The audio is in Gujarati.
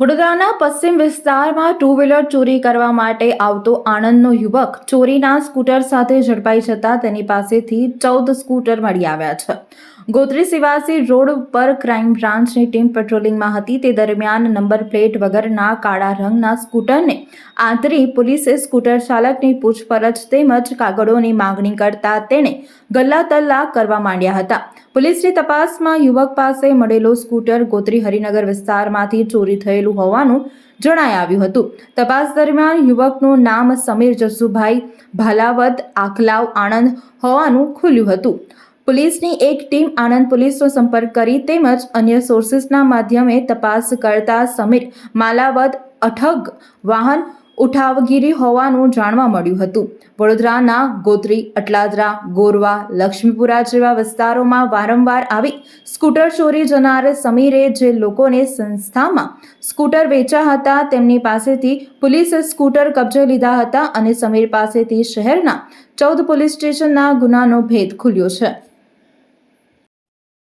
વડોદરાના પશ્ચિમ વિસ્તારમાં ટુ વ્હીલર ચોરી કરવા માટે આવતો આણંદનો યુવક ચોરીના સ્કૂટર સાથે ઝડપાઈ જતા તેની પાસેથી ચૌદ સ્કૂટર મળી આવ્યા છે. ગોત્રી સિવાસી રોડ પર ક્રાઇમ બ્રાન્ચની ટીમ પેટ્રોલિંગમાં હતી. તે દરમિયાન નંબર પ્લેટ વગરના કાળા રંગના સ્કૂટરને આંતરી પોલીસે સ્કૂટર ચાલકની પૂછપરછ તેમજ કાગળોની માંગણી કરતા તેણે ગલ્લા તલ્લા કરવા માંડ્યા હતા. પોલીસની તપાસમાં યુવક પાસે મળેલો સ્કૂટર ગોત્રી હરિનગર વિસ્તારમાંથી ચોરી થયેલું હોવાનું જણાઈ આવ્યું હતું. તપાસ દરમિયાન યુવકનું નામ સમીર જસુભાઈ ભાલાવત, આખલાવ આણંદ હોવાનું ખુલ્યું હતું. પોલીસની એક ટીમ આણંદ પોલીસનો સંપર્ક કરી તેમજ અન્ય સોર્સિસના માધ્યમે તપાસ કરતા સમીર માલાવત અઠગ વાહન ઉઠાવગીરી હોવાનું જાણવા મળ્યું હતું. વડોદરાના ગોત્રી, અટલાદરા, ગોરવા, લક્ષ્મીપુરા જેવા વિસ્તારોમાં વારંવાર આવી સ્કૂટર ચોરી જનાર સમીરે જે લોકોને સંસ્થામાં સ્કૂટર વેચ્યા હતા તેમની પાસેથી પોલીસે સ્કૂટર કબજે લીધા હતા અને સમીર પાસેથી શહેરના ચૌદ પોલીસ સ્ટેશનના ગુનાનો ભેદ ખુલ્યો છે.